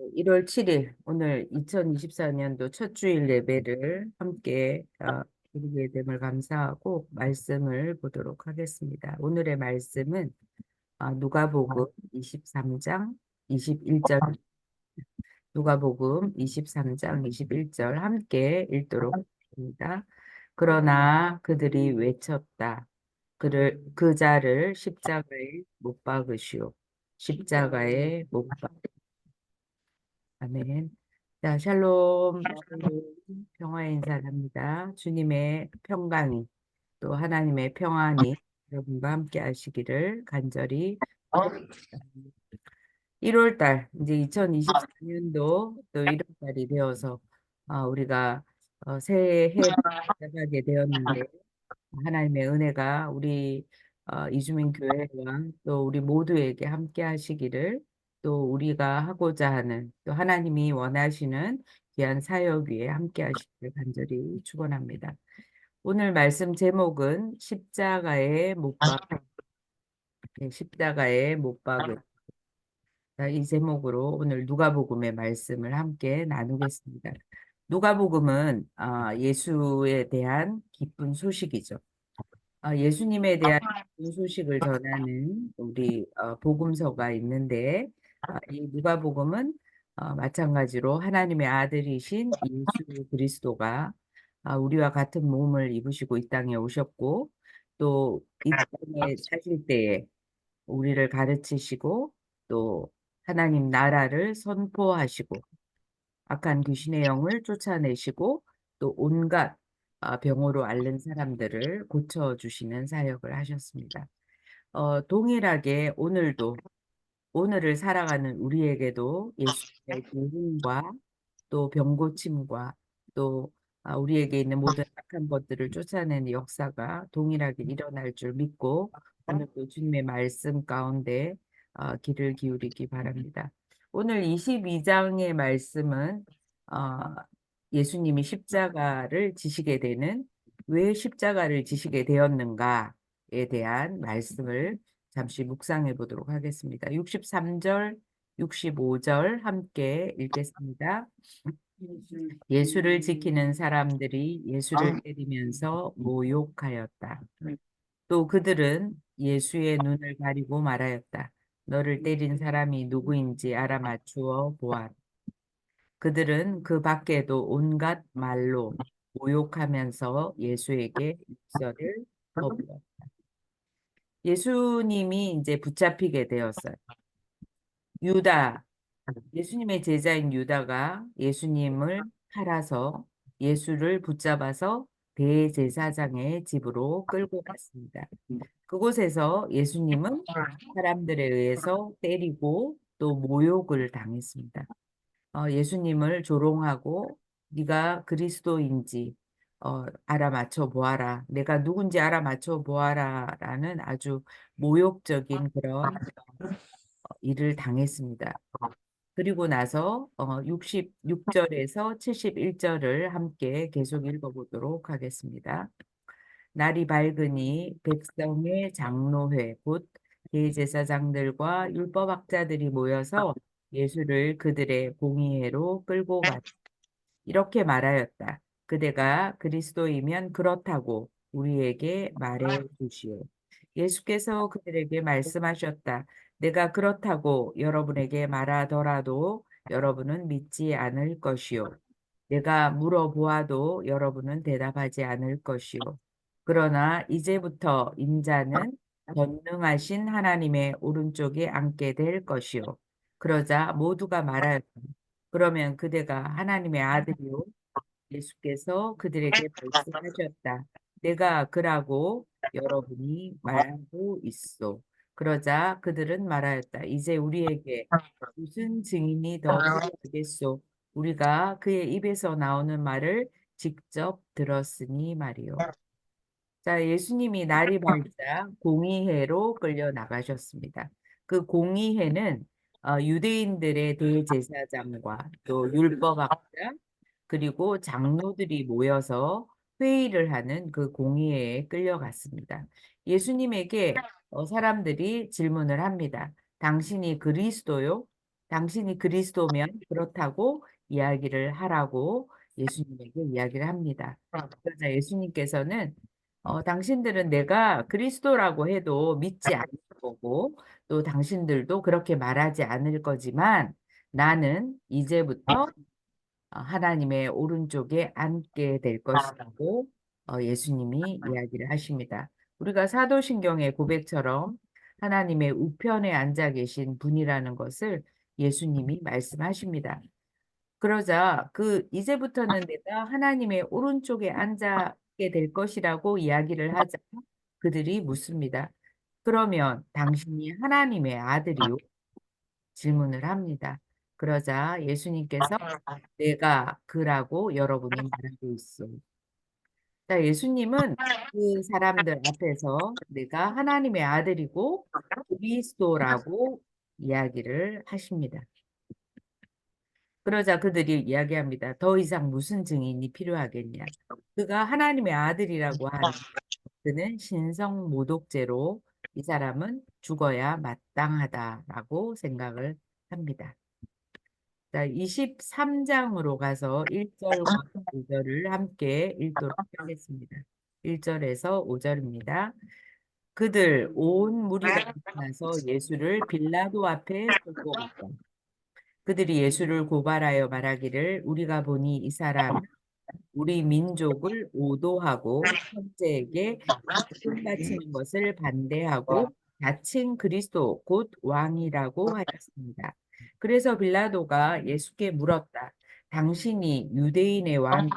1월 7일 오늘 2024년도 첫 주일 예배를 함께 어, 드리게 됨을 감사하고 말씀을 보도록 하겠습니다. 오늘의 말씀은 어, 누가복음 23장 21절 누가복음 23장 21절 함께 읽도록 하겠습니다. 그러나 그들이 외쳤다. 그를 그 자를 십자가에 못 박으시오. 십자가에 못 박. 아멘. 자, 샬롬, 평화의 인사합니다. 주님의 평강이 또 하나님의 평안이 여러분과 함께 하시기를 간절히 1월 달, 이제 2024년도 또 1월 달이 되어서 아, 우리가 어, 새해 시작하게 되었는데 하나님의 은혜가 우리 어, 이주민 교회와 또 우리 모두에게 함께 하시기를 또 우리가 하고자 하는 또 하나님이 원하시는 귀한 사역 위에 함께 하시기를 간절히 축원합니다. 오늘 말씀 제목은 십자가의 못 박, 네, 십자가의 못 박은 자, 이 제목으로 오늘 누가복음의 말씀을 함께 나누겠습니다. 누가복음은 아, 예수에 대한 기쁜 소식이죠. 아, 예수님에 대한 기쁜 소식을 전하는 우리 어, 복음서가 있는데 아, 이 누가복음은 어, 마찬가지로 하나님의 아들이신 예수 그리스도가 아, 우리와 같은 몸을 입으시고 이 땅에 오셨고 또 이 땅에 사실 때에 우리를 가르치시고 또 하나님 나라를 선포하시고 악한 귀신의 영을 쫓아내시고 또 온갖 아, 병으로 앓는 사람들을 고쳐주시는 사역을 하셨습니다. 어, 동일하게 오늘도 오늘을 살아가는 우리에게도 예수님의 구원과 또 병고침과 또 아, 우리에게 있는 모든 악한 것들을 쫓아내는 역사가 동일하게 일어날 줄 믿고 오늘도 주님의 말씀 가운데 어, 귀를 기울이기 바랍니다. 오늘 22장의 말씀은 어, 예수님이 십자가를 지시게 되는 왜 십자가를 지시게 되었는가에 대한 말씀을 잠시 묵상해 보도록 하겠습니다. 63절, 65절 함께 읽겠습니다. 예수를 지키는 사람들이 예수를 때리면서 모욕하였다. 또 그들은 예수의 눈을 가리고 말하였다. 너를 때린 사람이 누구인지 알아맞추어 보아라. 그들은 그 밖에도 온갖 말로 모욕하면서 예수에게 육설을 거부었다. 예수님이 이제 붙잡히게 되었어요. 유다, 예수님의 제자인 유다가 예수님을 팔아서 예수를 붙잡아서 대제사장의 집으로 끌고 갔습니다. 그곳에서 예수님은 사람들에 의해서 때리고 또 모욕을 당했습니다. 어, 예수님을 조롱하고 네가 그리스도인지 어, 알아맞혀 보아라. 내가 누군지 알아맞혀 보아라 라는 아주 모욕적인 그런 어, 일을 당했습니다. 그리고 나서 어, 66절에서 71절을 함께 계속 읽어보도록 하겠습니다. 날이 밝으니 백성의 장로회 곧 대제사장들과 율법학자들이 모여서 예수를 그들의 공의회로 끌고 갔다. 이렇게 말하였다. 그대가 그리스도이면 그렇다고 우리에게 말해 주시오. 예수께서 그들에게 말씀하셨다. 내가 그렇다고 여러분에게 말하더라도 여러분은 믿지 않을 것이요. 내가 물어보아도 여러분은 대답하지 않을 것이요. 그러나 이제부터 인자는 전능하신 하나님의 오른쪽에 앉게 될 것이요. 그러자 모두가 말하였다. 그러면 그대가 하나님의 아들이요. 예수께서 그들에게 말씀하셨다. 내가 그라고 여러분이 말하고 있어. 그러자 그들은 말하였다. 이제 우리에게 무슨 증인이 더 필요하겠소? 우리가 그의 입에서 나오는 말을 직접 들었으니 말이요. 자, 예수님이 날이 밝자 공의회로 끌려 나가셨습니다. 그 공의회는 어, 유대인들의 대제사장과 또 율법학자 그리고 장로들이 모여서 회의를 하는 그 공의회에 끌려갔습니다. 예수님에게 어, 사람들이 질문을 합니다. 당신이 그리스도요? 당신이 그리스도면 그렇다고 이야기를 하라고 예수님에게 이야기를 합니다. 그러자 예수님께서는 어, 당신들은 내가 그리스도라고 해도 믿지 않을 거고 또 당신들도 그렇게 말하지 않을 거지만 나는 이제부터 어, 하나님의 오른쪽에 앉게 될 것이라고 어, 예수님이 이야기를 하십니다. 우리가 사도신경의 고백처럼 하나님의 우편에 앉아 계신 분이라는 것을 예수님이 말씀하십니다. 그러자 그 이제부터는 내가 하나님의 오른쪽에 앉게 될 것이라고 이야기를 하자 그들이 묻습니다. 그러면 당신이 하나님의 아들이요? 질문을 합니다. 그러자 예수님께서 내가 그라고 여러분이 말하고 있어. 자, 예수님은 그 사람들 앞에서 내가 하나님의 아들이고 그리스도라고 이야기를 하십니다. 그러자 그들이 이야기합니다. 더 이상 무슨 증인이 필요하겠냐? 그가 하나님의 아들이라고 하는 그는 신성 모독죄로 이 사람은 죽어야 마땅하다라고 생각을 합니다. 자, 23장으로 가서 1절과 5절을 함께 읽도록 하겠습니다. 1절에서 5절입니다. 그들 온 무리가 나서 예수를 빌라도 앞에 끌고 갔다. 그들이 예수를 고발하여 말하기를 우리가 보니 이 사람 우리 민족을 오도하고 형제에게 돈 바치는 것을 반대하고 자칭 그리스도 곧 왕이라고 하였습니다. 그래서 빌라도가 예수께 물었다. 당신이 유대인의 왕이요?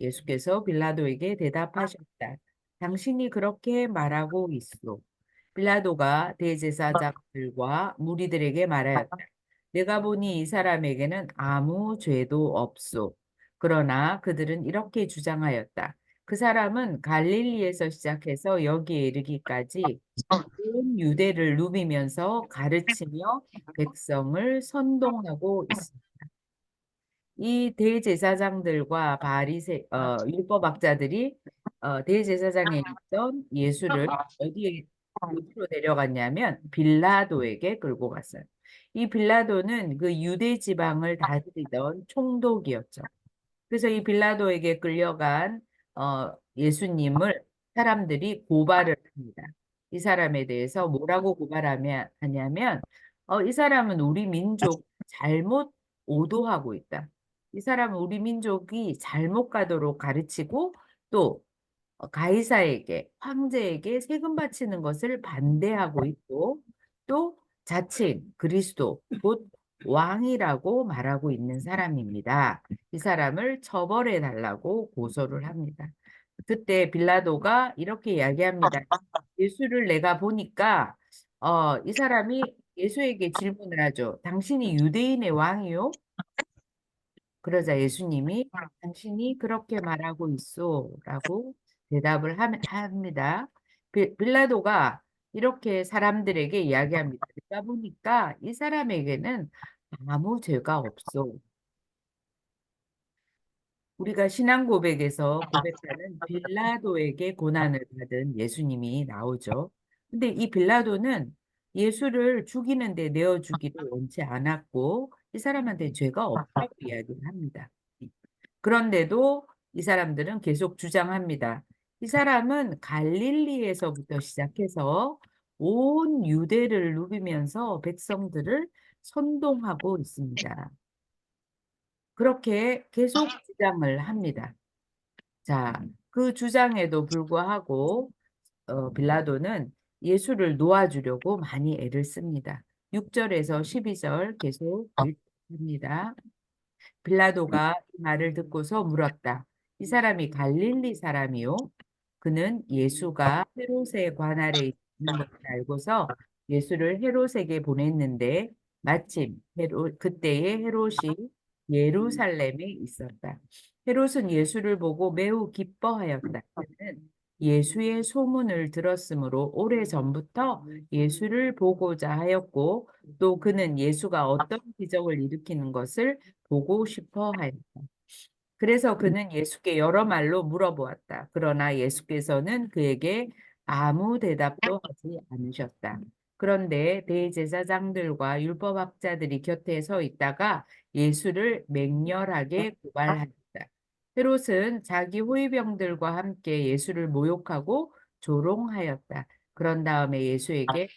예수께서 빌라도에게 대답하셨다. 당신이 그렇게 말하고 있소. 빌라도가 대제사장들과 무리들에게 말하였다. 내가 보니 이 사람에게는 아무 죄도 없소. 그러나 그들은 이렇게 주장하였다. 그 사람은 갈릴리에서 시작해서 여기에 이르기까지 온 유대를 누비면서 가르치며 백성을 선동하고 있습니다. 이 대제사장들과 바리새 어, 율법학자들이 어, 대제사장에 있던 예수를 어디에 어디로 데려갔냐면 빌라도에게 끌고 갔어요. 이 빌라도는 그 유대 지방을 다스리던 총독이었죠. 그래서 이 빌라도에게 끌려간 어, 예수님을 사람들이 고발을 합니다. 이 사람에 대해서 뭐라고 고발하냐 하냐면 어, 이 사람은 우리 민족 잘못 오도하고 있다. 이 사람은 우리 민족이 잘못 가도록 가르치고 또 어, 가이사에게 황제에게 세금 바치는 것을 반대하고 있고 또 자칭 그리스도 곧 왕이라고 말하고 있는 사람입니다. 이 사람을 처벌해 달라고 고소를 합니다. 그때 빌라도가 이렇게 이야기합니다. 예수를 내가 보니까 어, 이 사람이 예수에게 질문을 하죠. 당신이 유대인의 왕이요? 그러자 예수님이 당신이 그렇게 말하고 있소 라고 대답을 함- 합니다. 빌- 빌라도가 이렇게 사람들에게 이야기합니다. 내가 보니까 이 사람에게는 아무 죄가 없어. 우리가 신앙 고백에서 고백하는 빌라도에게 고난을 받은 예수님이 나오죠. 근데 이 빌라도는 예수를 죽이는데 내어 주기를 원치 않았고 이 사람한테 죄가 없다고 이야기를 합니다. 그런데도 이 사람들은 계속 주장합니다. 이 사람은 갈릴리에서부터 시작해서 온 유대를 누비면서 백성들을 선동하고 있습니다. 그렇게 계속 주장을 합니다. 자, 그 주장에도 불구하고 어, 빌라도는 예수를 놓아주려고 많이 애를 씁니다. 6절에서 12절 계속 읽습니다. 빌라도가 이 말을 듣고서 물었다. 이 사람이 갈릴리 사람이요? 그는 예수가 헤롯의 관 아래 있는 것을 알고서 예수를 헤롯에게 보냈는데 마침 헤롯, 그때에 헤롯이 예루살렘에 있었다. 헤롯은 예수를 보고 매우 기뻐하였다. 그는 예수의 소문을 들었으므로 오래 전부터 예수를 보고자 하였고 또 그는 예수가 어떤 기적을 일으키는 것을 보고 싶어 하였다. 그래서 그는 예수께 여러 말로 물어보았다. 그러나 예수께서는 그에게 아무 대답도 하지 않으셨다. 그런데 대제사장들과 율법학자들이 곁에 서 있다가 예수를 맹렬하게 고발하였다. 헤롯은 자기 호위병들과 함께 예수를 모욕하고 조롱하였다. 그런 다음에 예수에게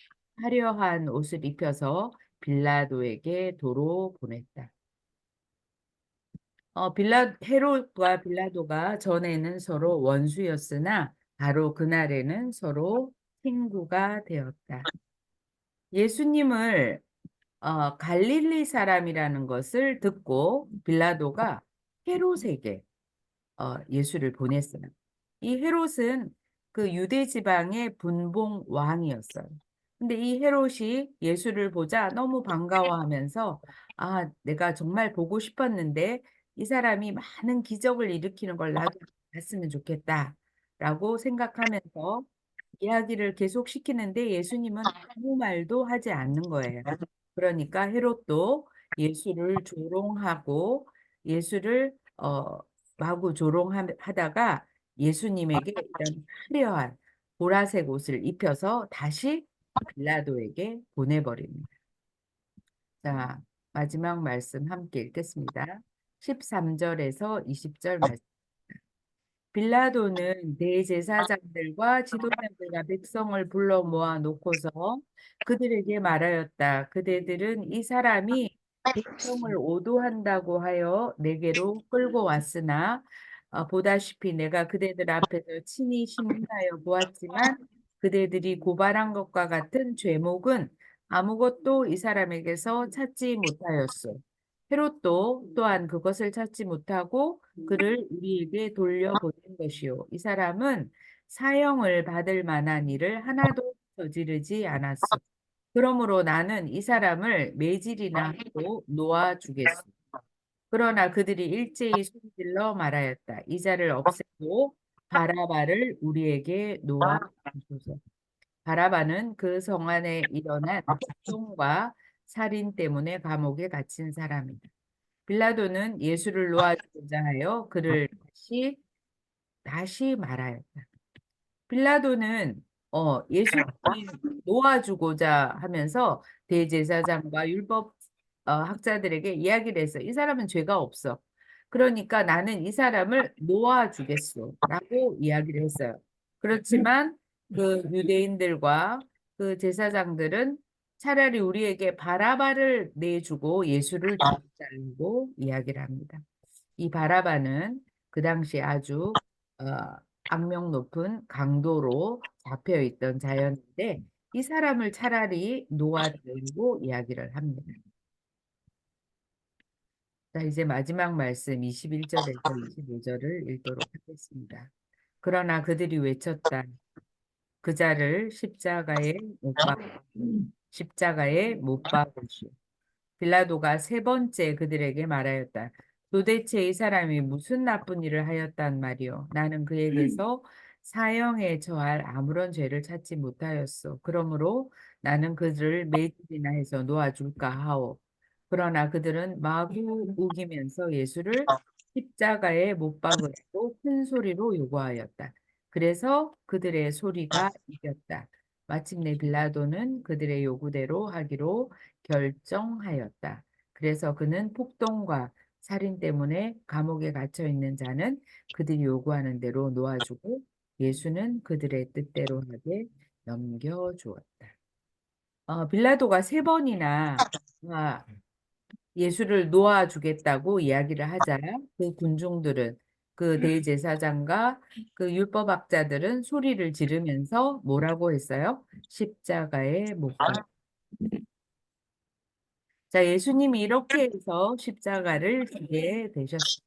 화려한 옷을 입혀서 빌라도에게 도로 보냈다. 어, 빌라, 헤롯과 빌라도가 전에는 서로 원수였으나 바로 그날에는 서로 친구가 되었다. 예수님을 어, 갈릴리 사람이라는 것을 듣고 빌라도가 헤롯에게 어, 예수를 보냈어요. 이 헤롯은 그 유대 지방의 분봉 왕이었어요. 근데 이 헤롯이 예수를 보자 너무 반가워하면서 아, 내가 정말 보고 싶었는데 이 사람이 많은 기적을 일으키는 걸 나도 봤으면 좋겠다라고 생각하면서 이야기를 계속 시키는데 예수님은 아무 말도 하지 않는 거예요. 그러니까 헤롯도 예수를 조롱하고 예수를 어, 마구 조롱하다가 예수님에게 이런 화려한 보라색 옷을 입혀서 다시 빌라도에게 보내버립니다. 자, 마지막 말씀 함께 읽겠습니다. 13절에서 20절 말씀. 빌라도는 대제사장들과 지도자들과 백성을 불러 모아 놓고서 그들에게 말하였다. 그대들은 이 사람이 백성을 오도한다고 하여 내게로 끌고 왔으나 어, 보다시피 내가 그대들 앞에서 친히 신문하여 보았지만 그대들이 고발한 것과 같은 죄목은 아무것도 이 사람에게서 찾지 못하였소. 헤롯도 또한 그것을 찾지 못하고 그를 우리에게 돌려보낸 것이요. 이 사람은 사형을 받을 만한 일을 하나도 저지르지 않았소. 그러므로 나는 이 사람을 매질이나 하고 놓아주겠소. 그러나 그들이 일제히 소리질러 말하였다. 이 자를 없애고 바라바를 우리에게 놓아주소서. 바라바는 그 성 안에 일어난 폭동과 살인 때문에 감옥에 갇힌 사람이다. 빌라도는 예수를 놓아주고자 하여 그를 다시 다시 말하였다. 빌라도는 어, 예수님 놓아주고자 하면서 대제사장과 율법 어, 학자들에게 이야기를 했어. 이 사람은 죄가 없어. 그러니까 나는 이 사람을 놓아주겠소. 라고 이야기를 했어요. 그렇지만 그 유대인들과 그 제사장들은 차라리 우리에게 바라바를 내주고 예수를 죽자고 이야기를 합니다. 이 바라바는 그 당시 아주 어, 악명 높은 강도로 잡혀 있던 자였는데 이 사람을 차라리 놓아주고 이야기를 합니다. 자, 이제 마지막 말씀 21절에서 25절을 읽도록 하겠습니다. 그러나 그들이 외쳤다. 그 자를 십자가에 못 박고 십자가에 못 박으시오. 빌라도가 세 번째 그들에게 말하였다. 도대체 이 사람이 무슨 나쁜 일을 하였단 말이오. 나는 그에게서 사형에 처할 아무런 죄를 찾지 못하였소. 그러므로 나는 그들을 매질이나 해서 놓아줄까 하오. 그러나 그들은 마구 우기면서 예수를 십자가에 못 박으라고 큰 소리로 요구하였다. 그래서 그들의 소리가 이겼다. 마침내 빌라도는 그들의 요구대로 하기로 결정하였다. 그래서 그는 폭동과 살인 때문에 감옥에 갇혀 있는 자는 그들이 요구하는 대로 놓아주고 예수는 그들의 뜻대로 하게 넘겨주었다. 어, 빌라도가 세 번이나 아, 예수를 놓아주겠다고 이야기를 하자 그 군중들은 그 대제사장과 그 율법학자들은 소리를 지르면서 뭐라고 했어요? 십자가에 못 박아. 자, 예수님이 이렇게 해서 십자가를 지게 되셨습니다.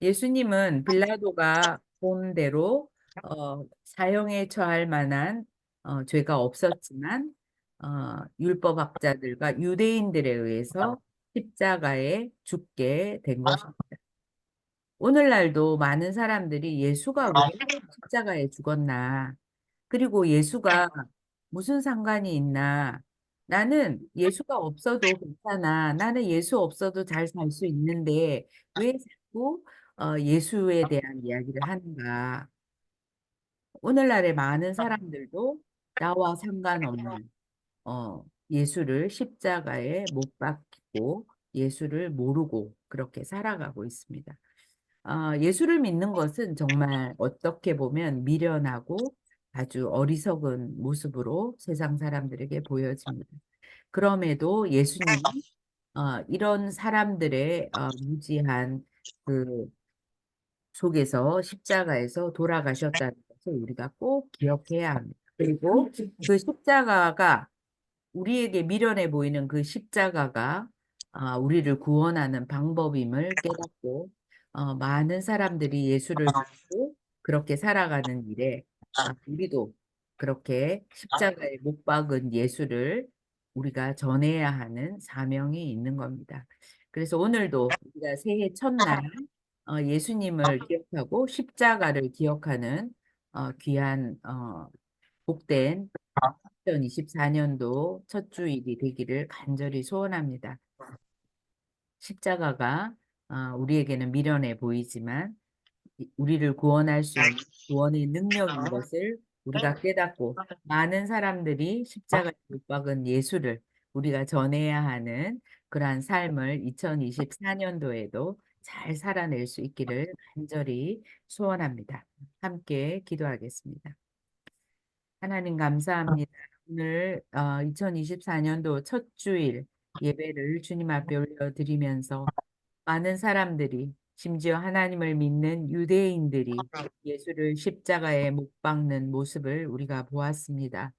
예수님은 빌라도가 본 대로 어, 사형에 처할 만한 어, 죄가 없었지만 어, 율법학자들과 유대인들에 의해서 십자가에 죽게 된 것입니다. 오늘날도 많은 사람들이 예수가 왜 십자가에 죽었나, 그리고 예수가 무슨 상관이 있나, 나는 예수가 없어도 괜찮아, 나는 예수 없어도 잘 살 수 있는데 왜 자꾸 어, 예수에 대한 이야기를 하는가. 오늘날의 많은 사람들도 나와 상관없는 어, 예수를 십자가에 못 박히고 예수를 모르고 그렇게 살아가고 있습니다. 아, 예수를 믿는 것은 정말 어떻게 보면 미련하고 아주 어리석은 모습으로 세상 사람들에게 보여집니다. 그럼에도 예수님이 어, 이런 사람들의 어, 무지한 그 속에서 십자가에서 돌아가셨다는 것을 우리가 꼭 기억해야 합니다. 그리고 그 십자가가 우리에게 미련해 보이는 그 십자가가 아, 우리를 구원하는 방법임을 깨닫고 어, 많은 사람들이 예수를 믿고 그렇게 살아가는 일에 아, 우리도 그렇게 십자가에 못 박은 예수를 우리가 전해야 하는 사명이 있는 겁니다. 그래서 오늘도 우리가 새해 첫날 어, 예수님을 기억하고 십자가를 기억하는 어, 귀한 어, 복된 2024년도 첫 주일이 되기를 간절히 소원합니다. 십자가가 아, 우리에게는 미련해 보이지만 이- 우리를 구원할 수 있는 구원의 능력인 것을 우리가 깨닫고 많은 사람들이 십자가에 못 박은 예수를 우리가 전해야 하는 그러한 삶을 2024년도에도 잘 살아낼 수 있기를 간절히 소원합니다. 함께 기도하겠습니다. 하나님 감사합니다. 오늘 어, 2024년도 첫 주일 예배를 주님 앞에 올려드리면서 많은 사람들이 심지어 하나님을 믿는 유대인들이 예수를 십자가에 못 박는 모습을 우리가 보았습니다.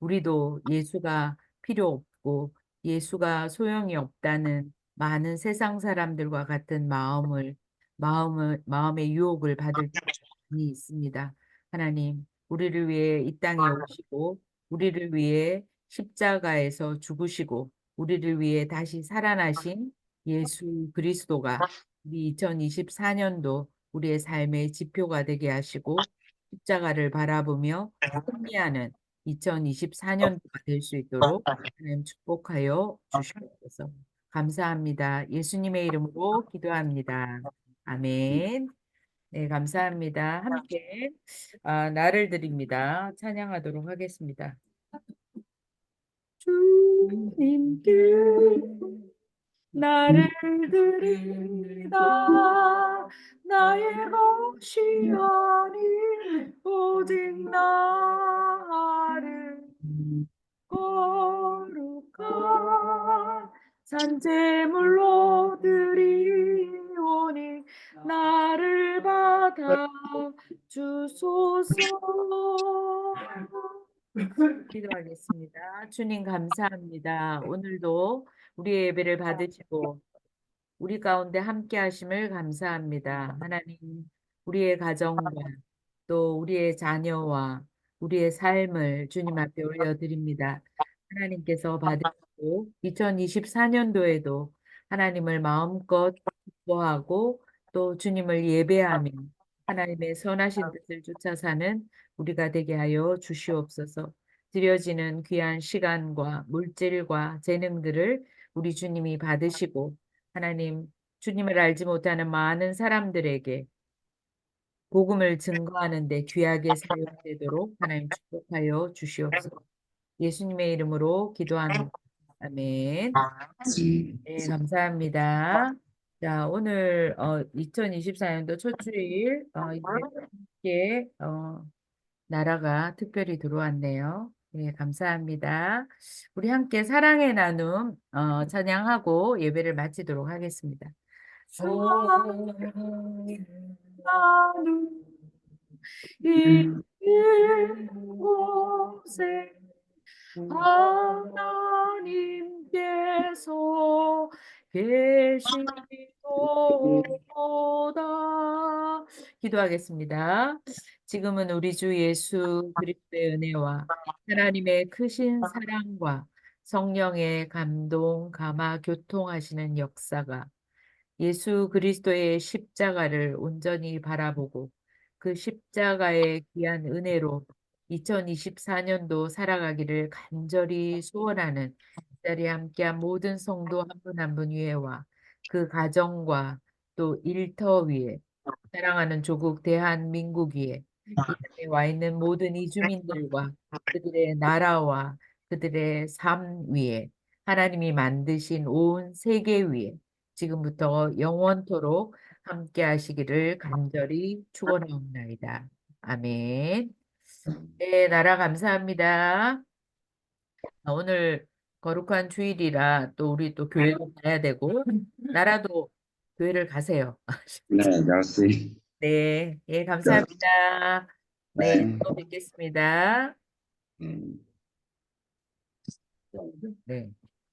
우리도 예수가 필요 없고 예수가 소용이 없다는 많은 세상 사람들과 같은 마음을 마음을 마음의 유혹을 받을 때가 많이 있습니다. 하나님, 우리를 위해 이 땅에 오시고 우리를 위해 십자가에서 죽으시고 우리를 위해 다시 살아나신 예수 그리스도가 우리 2024년도 우리의 삶의 지표가 되게 하시고 십자가를 바라보며 승리하는 2024년도가 될 수 있도록 하나님 축복하여 주시옵소서. 감사합니다. 예수님의 이름으로 기도합니다. 아멘. 네, 감사합니다. 함께 아, 나를 드립니다. 찬양하도록 하겠습니다. 주님께 나를 드립니다. 나의 것이 아닌 오직 나를 거룩한 산재물로 드리오니 나를 받아 주소서. 기도하겠습니다. 주님 감사합니다. 오늘도 우리의 예배를 받으시고 우리 가운데 함께 하심을 감사합니다. 하나님, 우리의 가정과 또 우리의 자녀와 우리의 삶을 주님 앞에 올려드립니다. 하나님께서 받으시고 2024년도에도 하나님을 마음껏 기뻐하고 또 주님을 예배하며 하나님의 선하신 뜻을 쫓아 사는 우리가 되게 하여 주시옵소서. 드려지는 귀한 시간과 물질과 재능들을 우리 주님이 받으시고 하나님 주님을 알지 못하는 많은 사람들에게 복음을 증거하는 데 귀하게 사용되도록 하나님 축복하여 주시옵소서. 예수님의 이름으로 기도합니다. 아멘. 네, 감사합니다. 자, 오늘 어, 2024년도 첫 주일 어, 이제 함께 어, 나라가 특별히 들어왔네요. 네, 감사합니다. 우리 함께 사랑의 나눔 어, 찬양하고 예배를 마치도록 하겠습니다. 사랑의 나눔 이곳에 하나님께서 계시도다 기도하겠습니다. 지금은 우리 주 예수 그리스도의 은혜와 하나님의 크신 사랑과 성령의 감동, 감화, 교통하시는 역사가 예수 그리스도의 십자가를 온전히 바라보고 그 십자가의 귀한 은혜로 2024년도 살아가기를 간절히 소원하는 이 자리에 함께한 모든 성도 한 분 한 분 위에와 그 가정과 또 일터 위에 사랑하는 조국 대한민국 위에 이 자리에 와 있는 모든 이주민들과 그들의 나라와 그들의 삶 위에 하나님이 만드신 온 세계 위에 지금부터 영원토록 함께 하시기를 간절히 축원하옵나이다. 아멘. 네, 나라 감사합니다. 아, 오늘 거룩한 주일이라 또 우리 또 교회도 가야 되고 나라도 교회를 가세요. 네, merci. 네, 예, 감사합니다. 네, 네. 또 뵙겠습니다. 음. 네.